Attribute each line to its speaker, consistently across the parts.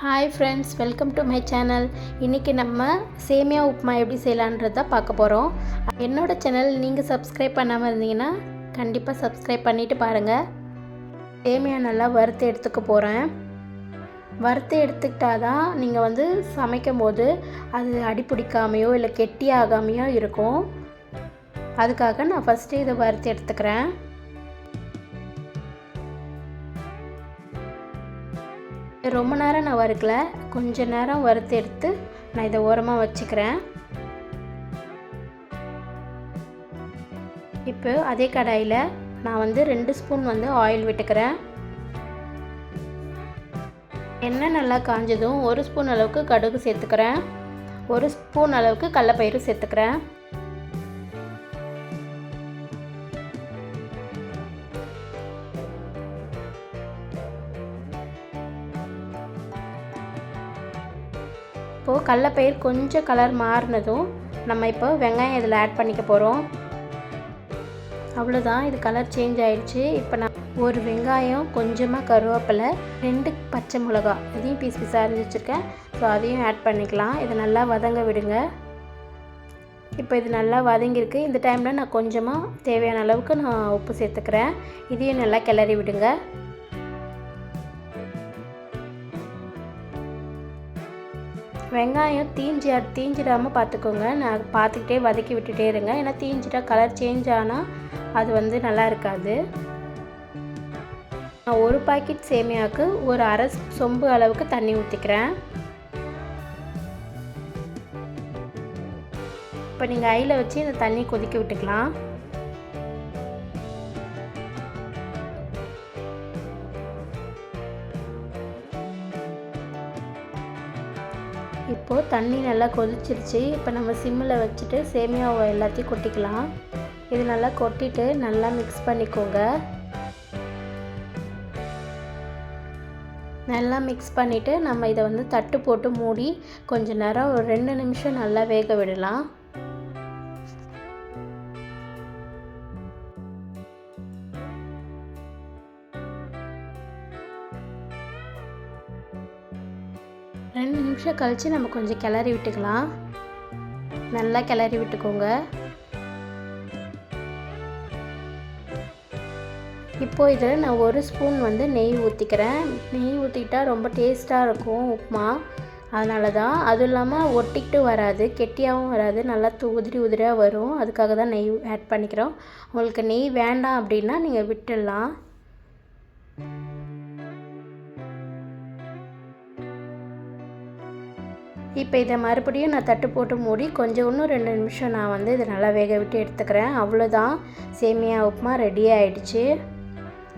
Speaker 1: Hi friends welcome to my channel இன்றைக்கி நம்ம சேமியா உப்புமா எப்படி செய்யலான்றத பார்க்க போகிறோம் என்னோடய சேனல் நீங்கள் சப்ஸ்கிரைப் பண்ணாமல் இருந்தீங்கன்னா கண்டிப்பாக சப்ஸ்கிரைப் பண்ணிவிட்டு பாருங்கள் சேமியா நல்லா வறுத்து எடுத்துக்க போகிறேன் வறுத்து எடுத்துக்கிட்டால் தான் நீங்கள் வந்து சமைக்கும் போது அது அடி பிடிக்காமையோ இல்லை கெட்டியாகாமையோ இருக்கும். அதுக்காக நான் ஃபஸ்ட்டு இதை வறுத்து எடுத்துக்கிறேன். ரொம்ப நேரம் நான் வறுக்கல. கொஞ்ச நேரம் வறுத்து எடுத்து நான் இதை ஓரமாக வச்சுக்கிறேன். இப்போ அதே கடாயில் நான் வந்து ரெண்டு ஸ்பூன் வந்து ஆயில் விட்டுக்கிறேன். எண்ணெய் நல்லா காஞ்சதும் ஒரு ஸ்பூன் அளவுக்கு கடுகு சேர்த்துக்கிறேன். ஒரு ஸ்பூன் அளவுக்கு கடலப்பயிறு சேர்த்துக்கிறேன். இப்போது கடலப்பயிர் கொஞ்சம் கலர் மாறினதும் நம்ம இப்போ வெங்காயம் இதில் ஆட் பண்ணிக்க போகிறோம் அவ்வளோதான் இது கலர் சேஞ்ச் ஆகிடுச்சு இப்போ நான் ஒரு வெங்காயம் கொஞ்சமாக கருவேப்பிலை ரெண்டு பச்சை மிளகா இதையும் பீஸ் பீஸாக அரிஞ்சு வச்சுருக்கேன். ஸோ அதையும் ஆட் பண்ணிக்கலாம். இதை நல்லா வதங்க விடுங்க. இப்போ இது நல்லா வதங்கியிருக்கு. இந்த டைமில் நான் கொஞ்சமாக தேவையான அளவுக்கு நான் உப்பு சேர்த்துக்கிறேன். இதையும் நல்லா கிளறி விடுங்க. வெங்காயம் தீஞ்சி தீஞ்சிடாமல் பார்த்துக்கோங்க. நான் பார்த்துக்கிட்டே வதக்கி விட்டுட்டே இருங்க. ஏன்னா தீஞ்சிட்டா கலர் சேஞ்ச் ஆனால் அது வந்து நல்லா இருக்காது. நான் ஒரு பாக்கெட் சேமியாவுக்கு ஒரு அரை சொம்பு அளவுக்கு தண்ணி ஊற்றிக்கிறேன் இப்போ நீங்கள் ஐயில் வச்சு இந்த தண்ணி கொதிக்க விட்டுக்கலாம். இப்போது தண்ணி நல்லா கொதிச்சிருச்சு. இப்போ நம்ம சிம்மில் வச்சுட்டு சேமியாவை எல்லாத்தையும் கொட்டிக்கலாம். இது நல்லா கொட்டிட்டு நல்லா மிக்ஸ் பண்ணிக்கோங்க. நல்லா மிக்ஸ் பண்ணிவிட்டு நம்ம இதை வந்து தட்டு போட்டு மூடி கொஞ்சம் நேரம் ஒரு ரெண்டு நிமிஷம் நல்லா வேக விடலாம். ரெண்டு நிமிஷம் கழித்து நம்ம கொஞ்சம் கிளறி விட்டுக்கலாம். நல்லா கிளறி விட்டுக்கோங்க. இப்போது இதில் நான் ஒரு ஸ்பூன் வந்து நெய் ஊற்றிக்கிறேன் நெய் ஊற்றிக்கிட்டால் ரொம்ப டேஸ்ட்டாக இருக்கும் உப்புமா. அதனால தான் அதுவும் இல்லாமல் ஒட்டிக்கிட்டு வராது கெட்டியாகவும் வராது நல்லா உதிரி உதிரியாக வரும். அதுக்காக தான் நெய் ஆட் பண்ணிக்கிறோம். உங்களுக்கு நெய் வேண்டாம் அப்படின்னா நீங்கள் விட்டுடலாம். இப்போ இதை மறுபடியும் நான் தட்டு போட்டு மூடி கொஞ்சம் இன்னும் ரெண்டு நிமிஷம் நான் வந்து இதை நல்லா வேக விட்டு எடுத்துக்கிறேன். அவ்வளோதான். சேமியா உப்புமா ரெடி ஆகிடுச்சு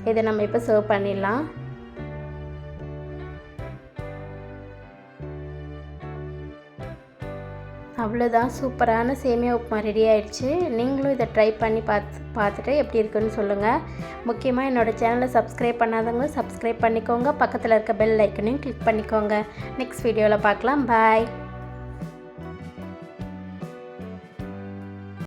Speaker 1: இதை நம்ம இப்போ சர்வ் பண்ணிடலாம். அவ்வளோதான் சூப்பரான சேமியா உப்புமா ரெடி ஆயிடுச்சு. நீங்களும் இதை ட்ரை பண்ணி பார்த்து பார்த்துட்டு எப்படி இருக்குன்னு சொல்லுங்கள் முக்கியமாக என்னோடய சேனலை சப்ஸ்கிரைப் பண்ணாதவங்க சப்ஸ்கிரைப் பண்ணிக்கோங்க. பக்கத்தில் இருக்க பெல் ஐக்கனையும் கிளிக் பண்ணிக்கோங்க. நெக்ஸ்ட் வீடியோவில் பார்க்கலாம். பாய்